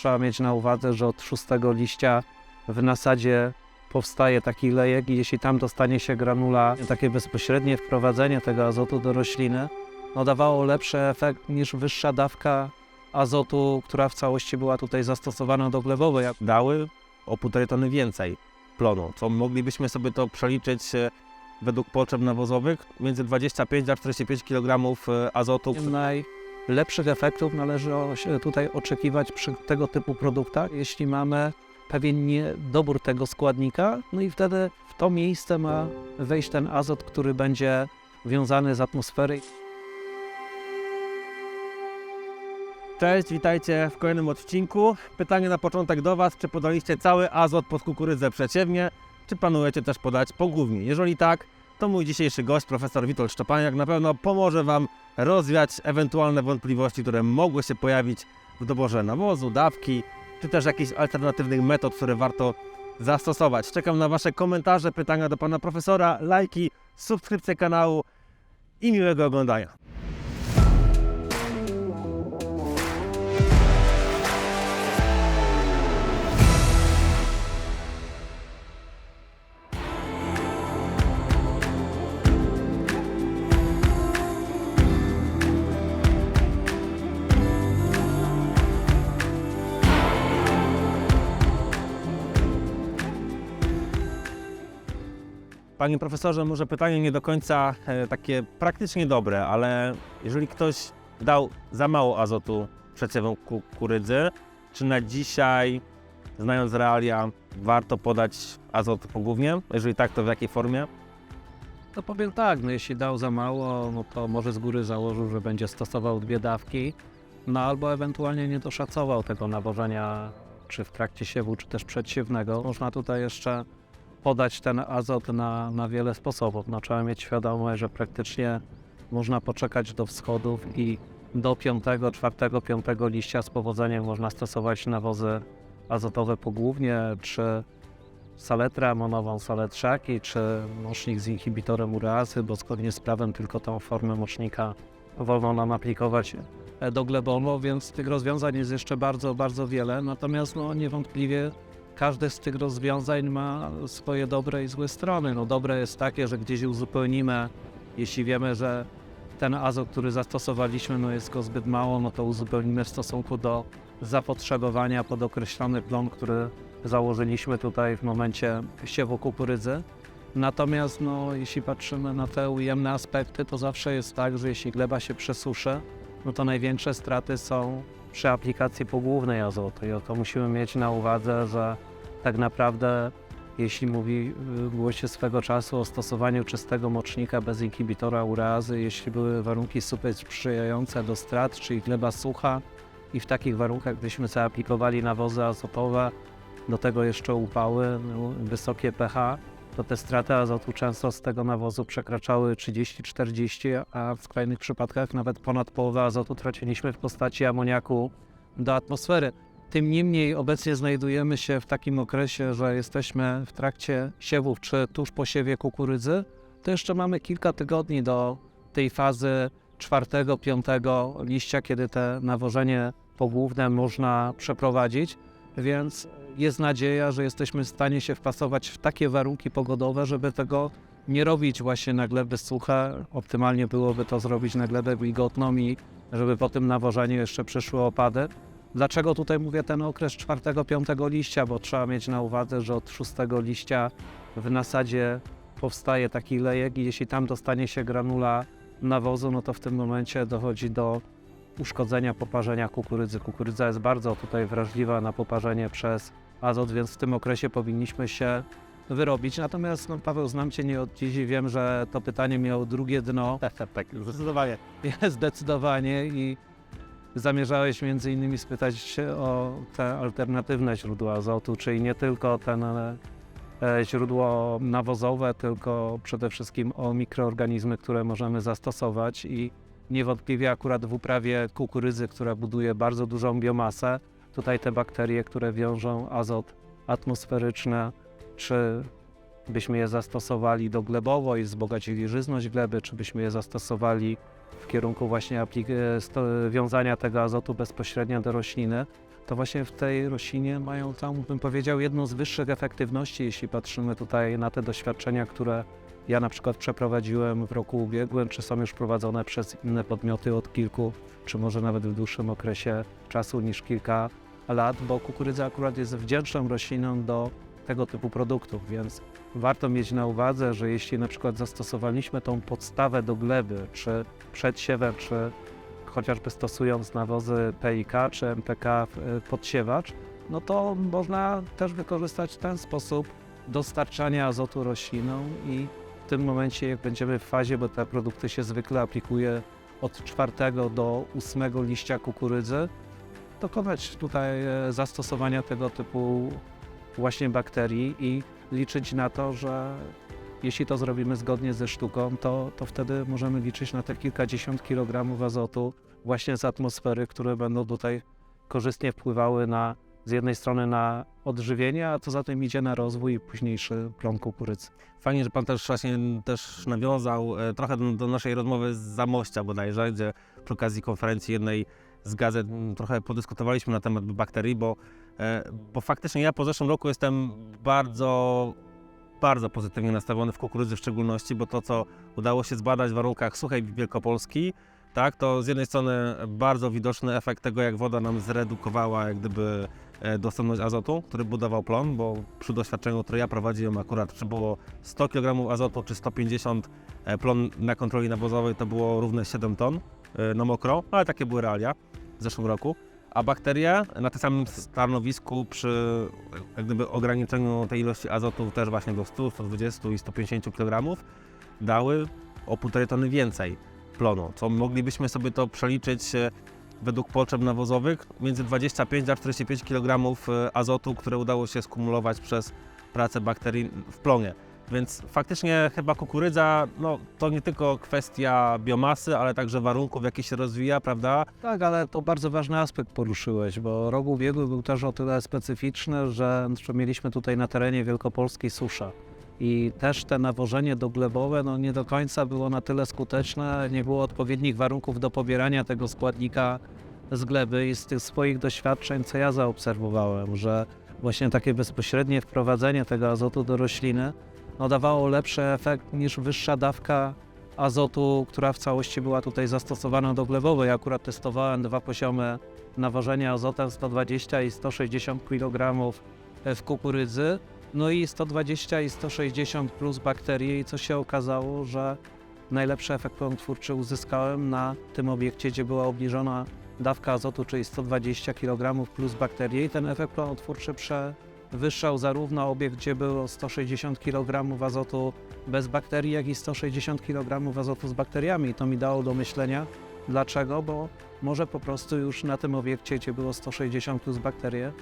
trzeba mieć na uwadze, że od szóstego liścia w nasadzie powstaje taki lejek i jeśli tam dostanie się granula, takie bezpośrednie wprowadzenie tego azotu do rośliny, no dawało lepszy efekt niż wyższa dawka azotu, która w całości była tutaj zastosowana do glebowej. dały o półtorej tony więcej plonu, co moglibyśmy sobie to przeliczyć e, według potrzeb nawozowych między 25 a 45 kg azotu. Najlepszych efektów należy tutaj oczekiwać przy tego typu produktach, jeśli mamy pewien niedobór tego składnika, no i wtedy w to miejsce ma wejść ten azot, który będzie wiązany z atmosfery. Cześć, witajcie w kolejnym odcinku. Pytanie na początek do Was, czy podaliście cały azot pod kukurydzę przeciewnie, czy planujecie też podać pogłównie? Jeżeli tak, to mój dzisiejszy gość, profesor Witold Szczepaniak, na pewno pomoże Wam rozwiać ewentualne wątpliwości, które mogły się pojawić w doborze nawozu, dawki, czy też jakichś alternatywnych metod, które warto zastosować. Czekam na Wasze komentarze, pytania do Pana Profesora, lajki, subskrypcję kanału i miłego oglądania. Panie profesorze, może pytanie nie do końca e, takie praktycznie dobre, ale jeżeli ktoś dał za mało azotu przeciewom kukurydzy, czy na dzisiaj, znając realia, warto podać azot pogłównie? Jeżeli tak, to w jakiej formie? To powiem tak, no jeśli dał za mało, no to może z góry założył, że będzie stosował dwie dawki, no albo ewentualnie nie doszacował tego nawożenia, czy w trakcie siewu, czy też przedsiewnego. Można tutaj jeszcze podać ten azot na, na wiele sposobów. No, trzeba mieć świadomość, że praktycznie można poczekać do wschodów i do piątego, czwartego, piątego liścia z powodzeniem można stosować nawozy azotowe pogłównie, czy saletrę amonową, saletrzaki, czy mocznik z inhibitorem ureazy, bo zgodnie z prawem tylko tą formę mocznika wolno nam aplikować do glebowo, więc tych rozwiązań jest jeszcze bardzo, bardzo wiele. Natomiast no, niewątpliwie każde z tych rozwiązań ma swoje dobre i złe strony. No, dobre jest takie, że gdzieś uzupełnimy, jeśli wiemy, że ten azot, który zastosowaliśmy, no jest go zbyt mało, no to uzupełnimy w stosunku do zapotrzebowania pod określony plon, który założyliśmy tutaj w momencie siewu kukurydzy. Natomiast no, jeśli patrzymy na te ujemne aspekty, to zawsze jest tak, że jeśli gleba się przesuszy, no to największe straty są przy aplikacji pogłównej azotu. I to musimy mieć na uwadze, że tak naprawdę jeśli mówi, było się swego czasu o stosowaniu czystego mocznika bez inhibitora ureazy, jeśli były warunki super sprzyjające do strat, czyli gleba sucha i w takich warunkach gdyśmy zaaplikowali nawozy azotowe, do tego jeszcze upały, no, wysokie pH, to te straty azotu często z tego nawozu przekraczały 30-40, a w skrajnych przypadkach nawet ponad połowę azotu traciliśmy w postaci amoniaku do atmosfery. Tym niemniej obecnie znajdujemy się w takim okresie, że jesteśmy w trakcie siewów czy tuż po siewie kukurydzy, to jeszcze mamy kilka tygodni do tej fazy czwartego, piątego liścia, kiedy te nawożenie pogłówne można przeprowadzić, więc jest nadzieja, że jesteśmy w stanie się wpasować w takie warunki pogodowe, żeby tego nie robić właśnie na gleby suche. Optymalnie byłoby to zrobić na glebę wilgotną i żeby po tym nawożeniu jeszcze przyszły opady. Dlaczego tutaj mówię ten okres 4-5 liścia? Bo trzeba mieć na uwadze, że od 6 liścia w nasadzie powstaje taki lejek i jeśli tam dostanie się granula nawozu, no to w tym momencie dochodzi do uszkodzenia poparzenia kukurydzy. Kukurydza jest bardzo tutaj wrażliwa na poparzenie przez azot, więc w tym okresie powinniśmy się wyrobić. Natomiast no, Paweł, znam Cię nie od dziś i wiem, że to pytanie miało drugie dno. tak, zdecydowanie. Zdecydowanie i zamierzałeś między innymi spytać się o te alternatywne źródła azotu, czyli nie tylko ten e, źródło nawozowe, tylko przede wszystkim o mikroorganizmy, które możemy zastosować i niewątpliwie akurat w uprawie kukurydzy, która buduje bardzo dużą biomasę, tutaj te bakterie, które wiążą azot atmosferyczny, czy byśmy je zastosowali do glebowo i wzbogacili żyzność gleby, czy byśmy je zastosowali kierunku właśnie e, wiązania tego azotu bezpośrednio do rośliny, to właśnie w tej roślinie mają tam, bym powiedział, jedną z wyższych efektywności, jeśli patrzymy tutaj na te doświadczenia, które ja na przykład przeprowadziłem w roku ubiegłym, czy są już prowadzone przez inne podmioty od kilku, czy może nawet w dłuższym okresie czasu niż kilka lat, bo kukurydza akurat jest wdzięczną rośliną do tego typu produktów, więc warto mieć na uwadze, że jeśli na przykład zastosowaliśmy tą podstawę do gleby, czy przed siewem, czy chociażby stosując nawozy PIK czy MPK y, podsiewacz, no to można też wykorzystać ten sposób dostarczania azotu roślinom i w tym momencie, jak będziemy w fazie, bo te produkty się zwykle aplikuje od czwartego do ósmego liścia kukurydzy, dokonać tutaj e, zastosowania tego typu właśnie bakterii i liczyć na to, że jeśli to zrobimy zgodnie ze sztuką, to, to wtedy możemy liczyć na te kilkadziesiąt kilogramów azotu właśnie z atmosfery, które będą tutaj korzystnie wpływały na z jednej strony na odżywienie, a co za tym idzie na rozwój i późniejszy plon kukurydzy. Fajnie, że Pan też właśnie też nawiązał e, trochę do, do naszej rozmowy z Zamościa bodajże, gdzie przy okazji konferencji jednej z gazet m, trochę podyskutowaliśmy na temat bakterii, bo, e, bo faktycznie ja po zeszłym roku jestem bardzo, bardzo pozytywnie nastawiony w kukurydzy w szczególności, bo to, co udało się zbadać w warunkach suchej Wielkopolski, tak, to z jednej strony bardzo widoczny efekt tego, jak woda nam zredukowała jak gdyby e, dostępność azotu, który budował plon, bo przy doświadczeniu, które ja prowadziłem akurat, czy było 100 kg azotu, czy 150 e, plon na kontroli nawozowej, to było równe 7 ton na mokro, ale takie były realia w zeszłym roku. A bakterie na tym samym stanowisku przy jak gdyby ograniczeniu tej ilości azotu też właśnie do 100, 120 i 150 kg dały o 1,5 tony więcej plonu, co moglibyśmy sobie to przeliczyć e, według potrzeb nawozowych między 25 a 45 kg azotu, które udało się skumulować przez pracę bakterii w plonie. Więc faktycznie chyba kukurydza, no to nie tylko kwestia biomasy, ale także warunków, w jakich się rozwija, prawda? Tak, ale to bardzo ważny aspekt poruszyłeś, bo rok ubiegły był też o tyle specyficzny, że, mieliśmy tutaj na terenie Wielkopolskiej susza. I też te nawożenie doglebowe no, nie do końca było na tyle skuteczne, nie było odpowiednich warunków do pobierania tego składnika z gleby i z tych swoich doświadczeń, co ja zaobserwowałem, że właśnie takie bezpośrednie wprowadzenie tego azotu do rośliny no, dawało lepszy efekt niż wyższa dawka azotu, która w całości była tutaj zastosowana do glebowej. Ja akurat testowałem dwa poziomy nawożenia azotem 120 i 160 kg w kukurydzy. No i 120 i 160 plus bakterie i co się okazało, że najlepszy efekt plonotwórczy uzyskałem na tym obiekcie, gdzie była obniżona dawka azotu, czyli 120 kg plus bakterie i ten efekt plonotwórczy przewyższał zarówno obiekt, gdzie było 160 kg azotu bez bakterii, jak i 160 kg azotu z bakteriami. I to mi dało do myślenia, dlaczego, bo może po prostu już na tym obiekcie, gdzie było 160 plus bakterie,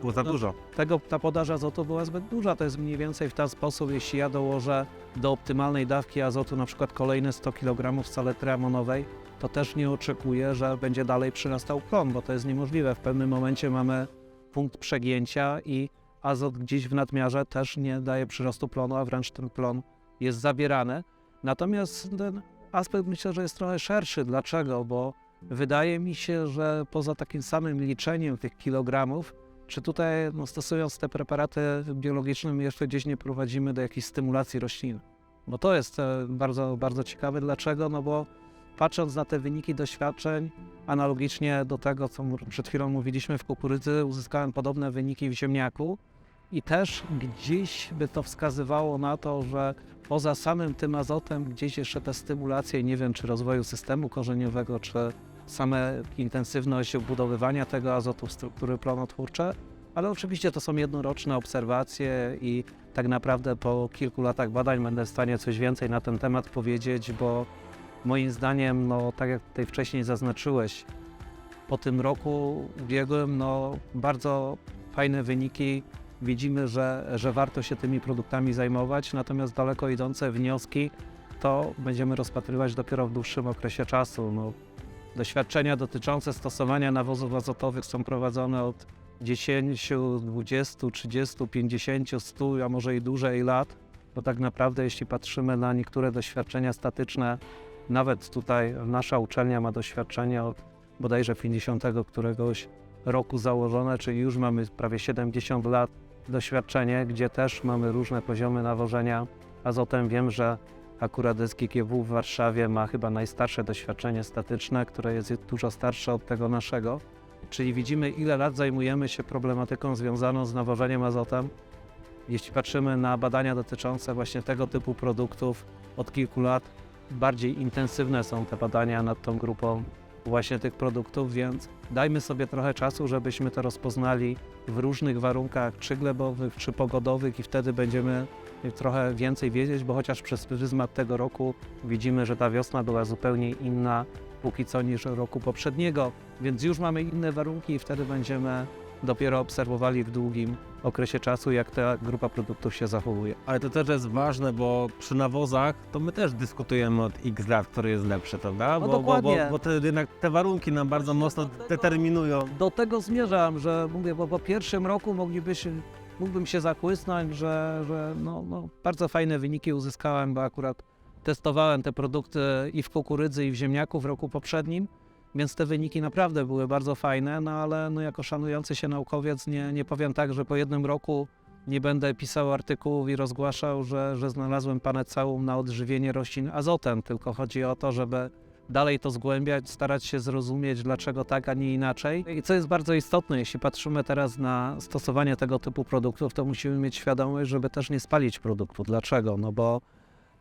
Było za No. dużo. tego, ta podaż azotu była zbyt duża. To jest mniej więcej w ten sposób, jeśli ja dołożę do optymalnej dawki azotu na przykład kolejne 100 kg saletry amonowej, to też nie oczekuję, że będzie dalej przyrastał plon, bo to jest niemożliwe. W pewnym momencie mamy punkt przegięcia i azot gdzieś w nadmiarze też nie daje przyrostu plonu, a wręcz ten plon jest zabierany. Natomiast ten aspekt myślę, że jest trochę szerszy. Dlaczego? Bo wydaje mi się, że poza takim samym liczeniem tych kilogramów, czy tutaj, no, stosując te preparaty biologiczne, my jeszcze gdzieś nie prowadzimy do jakiejś stymulacji roślin? Bo to jest e, bardzo, bardzo ciekawe. Dlaczego? No bo patrząc na te wyniki doświadczeń, analogicznie do tego, co przed chwilą mówiliśmy w kukurydzy, uzyskałem podobne wyniki w ziemniaku i też gdzieś by to wskazywało na to, że poza samym tym azotem gdzieś jeszcze te stymulacje, nie wiem czy rozwoju systemu korzeniowego, czy same intensywność obudowywania tego azotu w struktury plonotwórcze, ale oczywiście to są jednoroczne obserwacje i tak naprawdę po kilku latach badań będę w stanie coś więcej na ten temat powiedzieć, bo moim zdaniem, no tak jak tutaj wcześniej zaznaczyłeś, po tym roku ubiegłym, no bardzo fajne wyniki. Widzimy, że, że warto się tymi produktami zajmować, natomiast daleko idące wnioski to będziemy rozpatrywać dopiero w dłuższym okresie czasu. No, Doświadczenia dotyczące stosowania nawozów azotowych są prowadzone od 10, 20, 30, 50, 100, a może i dłużej lat, bo tak naprawdę jeśli patrzymy na niektóre doświadczenia statyczne, nawet tutaj nasza uczelnia ma doświadczenie od bodajże 50 któregoś roku założone, czyli już mamy prawie 70 lat doświadczenie, gdzie też mamy różne poziomy nawożenia azotem. Wiem, że akurat SGGW w Warszawie ma chyba najstarsze doświadczenie statyczne, które jest dużo starsze od tego naszego. Czyli widzimy, ile lat zajmujemy się problematyką związaną z nawożeniem azotem. Jeśli patrzymy na badania dotyczące właśnie tego typu produktów od kilku lat, bardziej intensywne są te badania nad tą grupą właśnie tych produktów, więc dajmy sobie trochę czasu, żebyśmy to rozpoznali w różnych warunkach, czy glebowych, czy pogodowych i wtedy będziemy trochę więcej wiedzieć, bo chociaż przez pryzmat tego roku widzimy, że ta wiosna była zupełnie inna póki co niż roku poprzedniego, więc już mamy inne warunki i wtedy będziemy dopiero obserwowali w długim okresie czasu, jak ta grupa produktów się zachowuje. Ale to też jest ważne, bo przy nawozach to my też dyskutujemy od x lat, który jest lepszy, prawda? No bo, bo, bo, dokładnie. bo te, jednak te warunki nam bardzo mocno determinują. Do tego zmierzam, że mówię, bo po pierwszym roku moglibyśmy, mógłbym się zakłysnąć, że, że no, no, bardzo fajne wyniki uzyskałem, bo akurat testowałem te produkty i w kukurydzy, i w ziemniaku w roku poprzednim, więc te wyniki naprawdę były bardzo fajne, no ale no, jako szanujący się naukowiec nie, nie powiem tak, że po jednym roku nie będę pisał artykułów i rozgłaszał, że, że znalazłem paneceum na odżywienie roślin azotem, tylko chodzi o to, żeby dalej to zgłębiać, starać się zrozumieć, dlaczego tak, a nie inaczej. I co jest bardzo istotne, jeśli patrzymy teraz na stosowanie tego typu produktów, to musimy mieć świadomość, żeby też nie spalić produktu. Dlaczego? No bo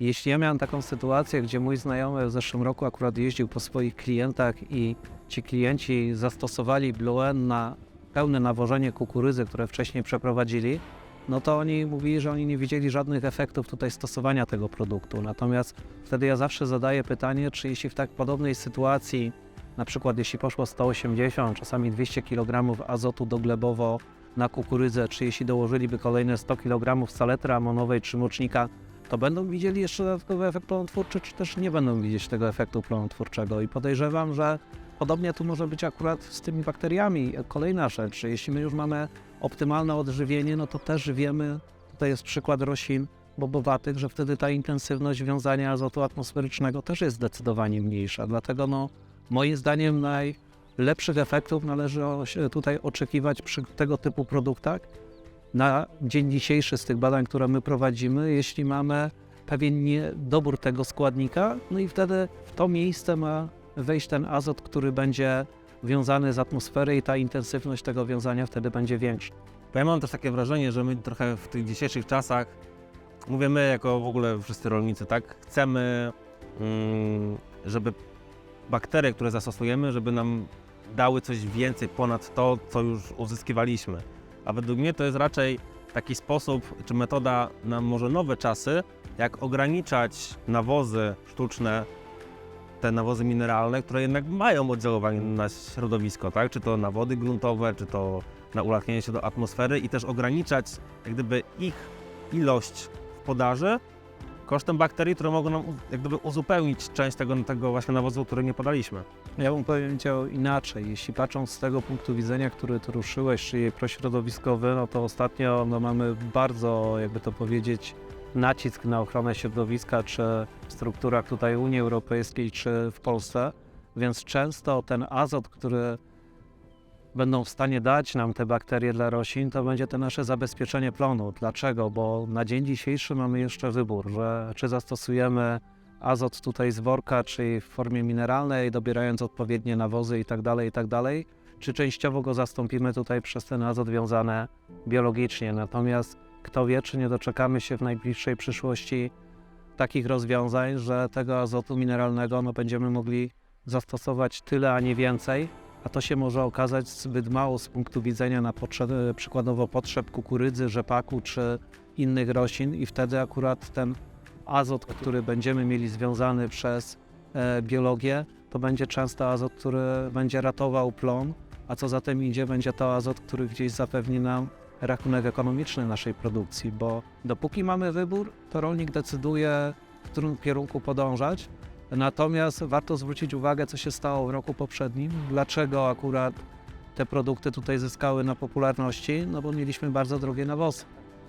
jeśli ja miałem taką sytuację, gdzie mój znajomy w zeszłym roku akurat jeździł po swoich klientach i ci klienci zastosowali Blue N na pełne nawożenie kukurydzy, które wcześniej przeprowadzili, no to oni mówili, że oni nie widzieli żadnych efektów tutaj stosowania tego produktu. Natomiast wtedy ja zawsze zadaję pytanie, czy jeśli w tak podobnej sytuacji, na przykład jeśli poszło 180, czasami 200 kg azotu doglebowo na kukurydzę, czy jeśli dołożyliby kolejne 100 kg saletry amonowej czy mocznika, to będą widzieli jeszcze dodatkowy efekt plonotwórczy, czy też nie będą widzieć tego efektu plonotwórczego. I podejrzewam, że podobnie tu może być akurat z tymi bakteriami. Kolejna rzecz, jeśli my już mamy optymalne odżywienie, no to też wiemy, tutaj jest przykład roślin bobowatych, że wtedy ta intensywność wiązania azotu atmosferycznego też jest zdecydowanie mniejsza. Dlatego no, moim zdaniem najlepszych efektów należy tutaj oczekiwać przy tego typu produktach na dzień dzisiejszy z tych badań, które my prowadzimy, jeśli mamy pewien niedobór tego składnika, no i wtedy w to miejsce ma wejść ten azot, który będzie wiązany z atmosfery i ta intensywność tego wiązania wtedy będzie większa. Bo ja mam też takie wrażenie, że my trochę w tych dzisiejszych czasach, mówię my jako w ogóle wszyscy rolnicy, tak, chcemy, mm, żeby bakterie, które zastosujemy, żeby nam dały coś więcej ponad to, co już uzyskiwaliśmy. A według mnie to jest raczej taki sposób, czy metoda na może nowe czasy, jak ograniczać nawozy sztuczne, te nawozy mineralne, które jednak mają oddziaływanie na środowisko, tak? Czy to na wody gruntowe, czy to na ulatnienie się do atmosfery i też ograniczać jak gdyby ich ilość w podaży kosztem bakterii, które mogą nam jak gdyby uzupełnić część tego, tego właśnie nawozu, który nie podaliśmy. Ja bym powiedział inaczej. Jeśli patrząc z tego punktu widzenia, który ty ruszyłeś, czyli prośrodowiskowy, no to ostatnio no, mamy bardzo, jakby to powiedzieć, nacisk na ochronę środowiska, czy w strukturach tutaj Unii Europejskiej, czy w Polsce, więc często ten azot, który będą w stanie dać nam te bakterie dla roślin, to będzie to nasze zabezpieczenie plonu. Dlaczego? Bo na dzień dzisiejszy mamy jeszcze wybór, że czy zastosujemy azot tutaj z worka, czy w formie mineralnej, dobierając odpowiednie nawozy i tak dalej, i tak czy częściowo go zastąpimy tutaj przez ten azot wiązany biologicznie. Natomiast kto wie, czy nie doczekamy się w najbliższej przyszłości takich rozwiązań, że tego azotu mineralnego no, będziemy mogli zastosować tyle, a nie więcej, a to się może okazać zbyt mało z punktu widzenia na przykładowo potrzeb kukurydzy, rzepaku czy innych roślin i wtedy akurat ten azot, który będziemy mieli związany przez e, biologię, to będzie często azot, który będzie ratował plon, a co za tym idzie, będzie to azot, który gdzieś zapewni nam rachunek ekonomiczny naszej produkcji, bo dopóki mamy wybór, to rolnik decyduje, w którym kierunku podążać. Natomiast warto zwrócić uwagę, co się stało w roku poprzednim, dlaczego akurat te produkty tutaj zyskały na popularności, no bo mieliśmy bardzo drogie nawozy.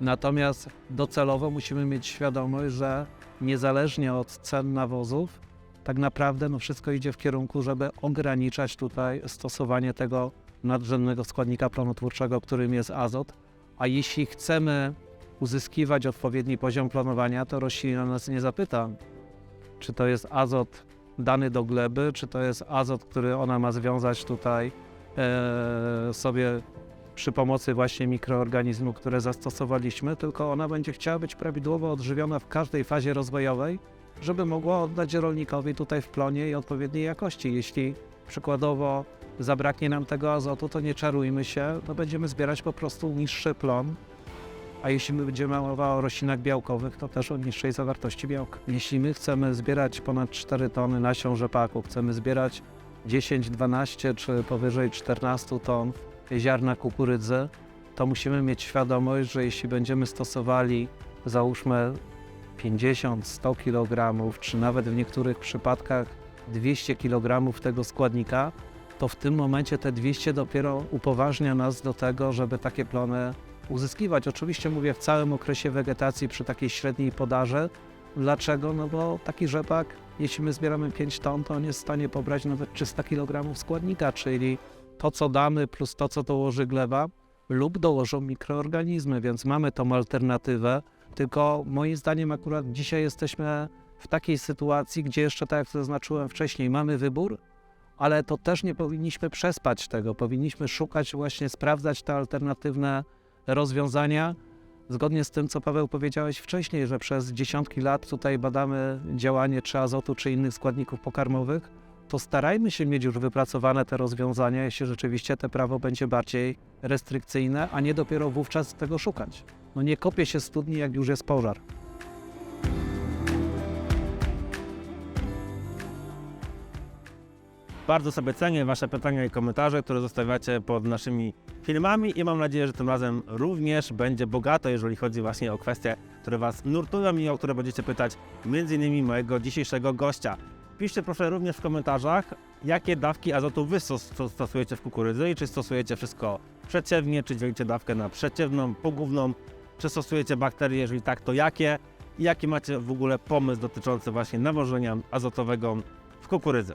Natomiast docelowo musimy mieć świadomość, że niezależnie od cen nawozów, tak naprawdę no wszystko idzie w kierunku, żeby ograniczać tutaj stosowanie tego nadrzędnego składnika plonotwórczego, którym jest azot. A jeśli chcemy uzyskiwać odpowiedni poziom planowania, to roślina nas nie zapyta, czy to jest azot dany do gleby, czy to jest azot, który ona ma związać tutaj e, sobie przy pomocy właśnie mikroorganizmu, które zastosowaliśmy, tylko ona będzie chciała być prawidłowo odżywiona w każdej fazie rozwojowej, żeby mogła oddać rolnikowi tutaj w plonie i odpowiedniej jakości. Jeśli przykładowo zabraknie nam tego azotu, to nie czarujmy się, to będziemy zbierać po prostu niższy plon. A jeśli my będziemy mowa o roślinach białkowych, to też o niższej zawartości białka. Jeśli my chcemy zbierać ponad 4 tony nasion rzepaku, chcemy zbierać 10, 12 czy powyżej 14 ton ziarna kukurydzy, to musimy mieć świadomość, że jeśli będziemy stosowali załóżmy 50-100 kg, czy nawet w niektórych przypadkach 200 kg tego składnika, to w tym momencie te 200 dopiero upoważnia nas do tego, żeby takie plony uzyskiwać. Oczywiście mówię w całym okresie wegetacji przy takiej średniej podarze. Dlaczego? No bo taki rzepak, jeśli my zbieramy 5 ton, to on jest w stanie pobrać nawet 300 kg składnika, czyli to, co damy, plus to, co dołoży gleba, lub dołożą mikroorganizmy, więc mamy tą alternatywę. Tylko moim zdaniem akurat dzisiaj jesteśmy w takiej sytuacji, gdzie jeszcze tak jak zaznaczyłem wcześniej, mamy wybór, ale to też nie powinniśmy przespać tego. Powinniśmy szukać właśnie, sprawdzać te alternatywne rozwiązania. Zgodnie z tym, co Paweł powiedziałeś wcześniej, że przez dziesiątki lat tutaj badamy działanie czy azotu, czy innych składników pokarmowych, to starajmy się mieć już wypracowane te rozwiązania, jeśli rzeczywiście te prawo będzie bardziej restrykcyjne, a nie dopiero wówczas tego szukać. No nie kopie się studni, jak już jest pożar. Bardzo sobie cenię Wasze pytania i komentarze, które zostawiacie pod naszymi filmami i mam nadzieję, że tym razem również będzie bogato, jeżeli chodzi właśnie o kwestie, które Was nurtują i o które będziecie pytać m.in. mojego dzisiejszego gościa. Piszcie proszę również w komentarzach, jakie dawki azotu Wy stos- stos- stosujecie w kukurydzy i czy stosujecie wszystko przeciewnie, czy dzielicie dawkę na przeciewną, pogłówną, czy stosujecie bakterie, jeżeli tak, to jakie i jaki macie w ogóle pomysł dotyczący właśnie nawożenia azotowego w kukurydzy.